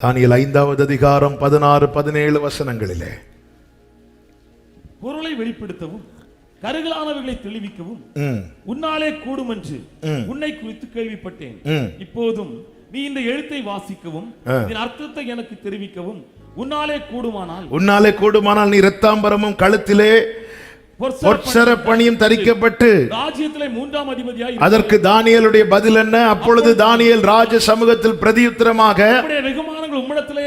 Daniel ஐந்தாவது அதிகாரம் பதினாறு பதினேழு வசனங்களிலே பொருளை வெளிப்படுத்தவும் கருகலானவைகளை தெளிவிக்கவும் உன்னாலே கூடும் என்று. உன்னை குறித்து கேள்விப்பட்டேன். இப்போதும் நீ இந்த எழுத்தை வாசிக்கவும். இதன் அர்த்தத்தை எனக்கு தெரிவிக்கவும் உன்னாலே கூடுமானால் உன்னாலே கூடுமானால் நீ இரத்தாம்பரமும் கழுத்திலே பொற்சர பணியும் தரிக்கப்பட்டு ராஜ்யத்திலே மூன்றாம் அதிபதியாய் அதற்கு தானியேலுடைய பதில் என்ன அப்பொழுது தானியேல் ராஜ சமூகத்தில் பிரதியுத்தரமாக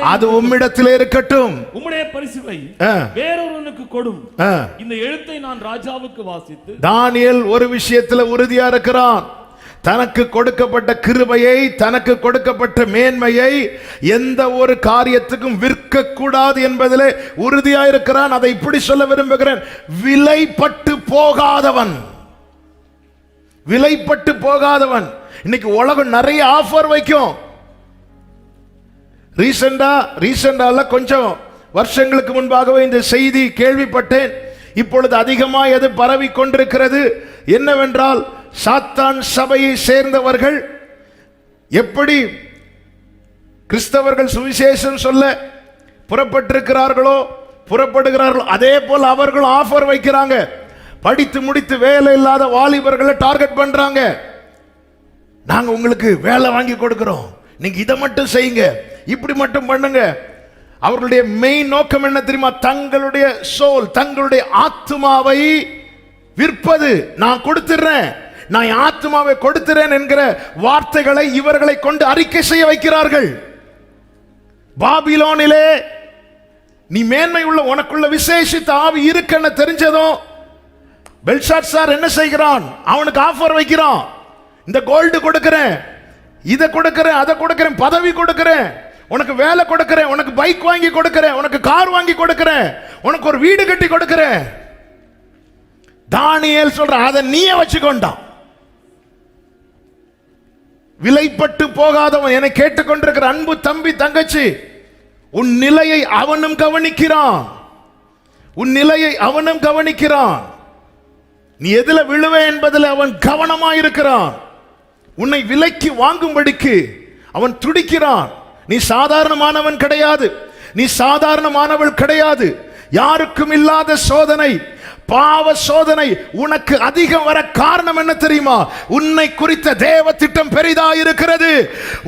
அது உம்மிடத்திலே இருக்கட்டும். உம்முடைய பரிசுகளை ஆ, வேறொருவனுக்கு கொடும். இந்த எழுத்தை நான் ராஜாவுக்கு வாசித்து தானியேல் ஒரு விஷயத்துல உறுதியா இருக்கிறான். தனக்கு கொடுக்கப்பட்ட கிருபையை தனக்கு கொடுக்கப்பட்ட மேன்மையை எந்த ஒரு காரியத்துக்கும் விற்க கூடாது என்பதிலே உறுதியா இருக்கிறான். அதை இப்படி சொல்ல விரும்புகிறேன். விலைப்பட்டு போகாதவன். விலைப்பட்டு போகாதவன். இன்னைக்கு உலகம் நிறைய ஆஃபர் வைக்கும். ரீசெண்டா ரீசெண்டால கொஞ்சம் வருஷங்களுக்கு முன்பாகவே இந்த செய்தி கேள்விப்பட்டேன். இப்பொழுது அதிகமாக எது பரவி கொண்டிருக்கிறது. என்னவென்றால் சாத்தான் சபையை சேர்ந்தவர்கள் எப்படி கிறிஸ்தவர்கள் சுவிசேஷம் சொல்ல புறப்பட்டிருக்கிறார்களோ புறப்படுகிறார்களோ அதே போல் அவர்களும் ஆஃபர் வைக்கிறாங்க. படித்து முடித்து வேலை இல்லாத வாலிபர்களை டார்கெட் பண்றாங்க. நாங்கள் உங்களுக்கு வேலை வாங்கி கொடுக்குறோம். நீங்கள் இதை மட்டும் செய்யுங்க. இப்படி மட்டும் பண்ணுங்க. அவர்களுடைய மெயின் நோக்கம் என்ன தெரியுமா? தங்களுடைய சோல் தங்களுடைய ஆத்மாவை விற்பது. நான் கொடுத்துறேன். நான் ஆத்மாவை கொடுத்துறேன் என்கிற வார்த்தைகளை இவர்களை கொண்டு அறிக்கை செய்ய வைக்கிறார்கள். பாபிலோனிலே நீ மேன்மை உள்ள உனக்குள்ள விசேஷித்த ஆவி இருக்குன்னு தெரிஞ்சதும் பெல்ஷாட் சார் என்ன செய்கிறான்? அவனுக்கு ஆஃபர் வைக்கிறான். இந்த கோல்டு கொடுக்கிறேன். இதை கொடுக்கிறேன் அதை கொடுக்கிறேன் பதவி கொடுக்கிறேன். உனக்கு வேலை கொடுக்கிறேன் உனக்கு பைக் வாங்கி கொடுக்கிறேன் உனக்கு கார் வாங்கி கொடுக்கிறேன் உனக்கு ஒரு வீடு கட்டி கொடுக்கிறேன். தானியல் சொல்ற அதை நீயே வச்சுக்கொண்டான். விலைப்பட்டு போகாதவன் என கேட்டுக்கொண்டிருக்கிற அன்பு தம்பி தங்கச்சி உன் நிலையை அவனும் கவனிக்கிறான். உன் நிலையை அவனும் கவனிக்கிறான். நீ எதுல விழுவே என்பதில் அவன் கவனமாயிருக்கிறான். உன்னை விலைக்கு வாங்கும்படிக்கு அவன் துடிக்கிறான். நீ சாதாரணமானவன் கிடையாது. நீ சாதாரணமானவள் கிடையாது. யாருக்கும் இல்லாத சோதனை பாவ சோதனை உனக்கு அதிகம் வர காரணம் என்ன தெரியுமா? உன்னை குறித்த தேவ திட்டம் பெரிதா இருக்கிறது.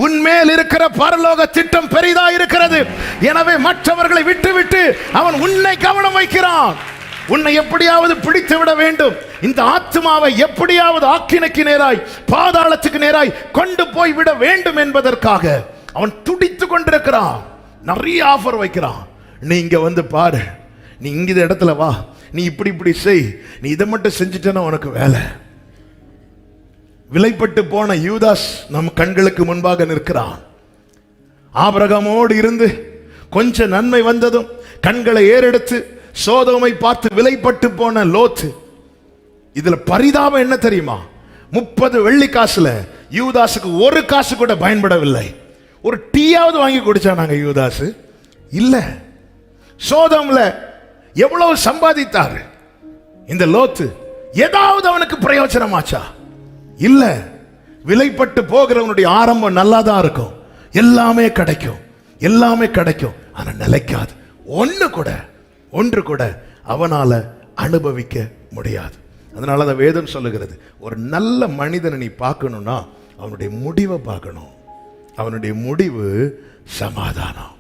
உன்மேல் இருக்கிற பரலோக திட்டம் பெரிதா இருக்கிறது. எனவே மற்றவர்களை விட்டுவிட்டு அவன் உன்னை கவனம் வைக்கிறான். உன்னை எப்படியாவது பிடித்து விட வேண்டும். இந்த ஆத்மாவை எப்படியாவது ஆக்கினைக்கு நேராய் பாதாளத்துக்கு நேராய் கொண்டு போய் விட வேண்டும் என்பதற்காக. அவன் துடித்து கொண்டிருக்கிறான். நிறைய ஆஃபர் வைக்கிறான். நீ இங்கே வந்து பாரு. நீ இங்கே இந்த இடத்துல வா. நீ இப்படி இப்படி செய். நீ இதை மட்டும் செஞ்சுட்டேன்னா உனக்கு வேலை. விலைப்பட்டு போன யூதாஸ் நம் கண்களுக்கு முன்பாக நிற்கிறான். ஆபரகமோடு இருந்து கொஞ்ச நன்மை வந்ததும் கண்களை ஏறெடுத்து சோதோமை பார்த்து விலைப்பட்டு போன லோத்து. இதுல பரிதாபம் என்ன தெரியுமா? முப்பது வெள்ளி காசுல யூதாஸுக்கு ஒரு காசு கூட பயன்படவில்லை. ஒரு டீயாவது வாங்கி குடிச்சானாங்க யூதாஸ் இல்லை. சோதம்ல எவ்வளவு சம்பாதித்தாரு? இந்த லோத்து ஏதாவது அவனுக்கு பிரயோஜனமாச்சா? இல்ல. விலைப்பட்டு போகிறவனுடைய ஆரம்பம் நல்லா தான் இருக்கும். எல்லாமே கிடைக்கும். எல்லாமே கிடைக்கும். ஆனா நிலைக்காது. ஒன்று கூட ஒன்று கூட அவனால அனுபவிக்க முடியாது. அதனால தான் வேதம் சொல்லுகிறது ஒரு நல்ல மனிதனை நீ பார்க்கணும்னா அவனுடைய முடிவை பார்க்கணும். அவனுடைய முடிவு சமாதானம்.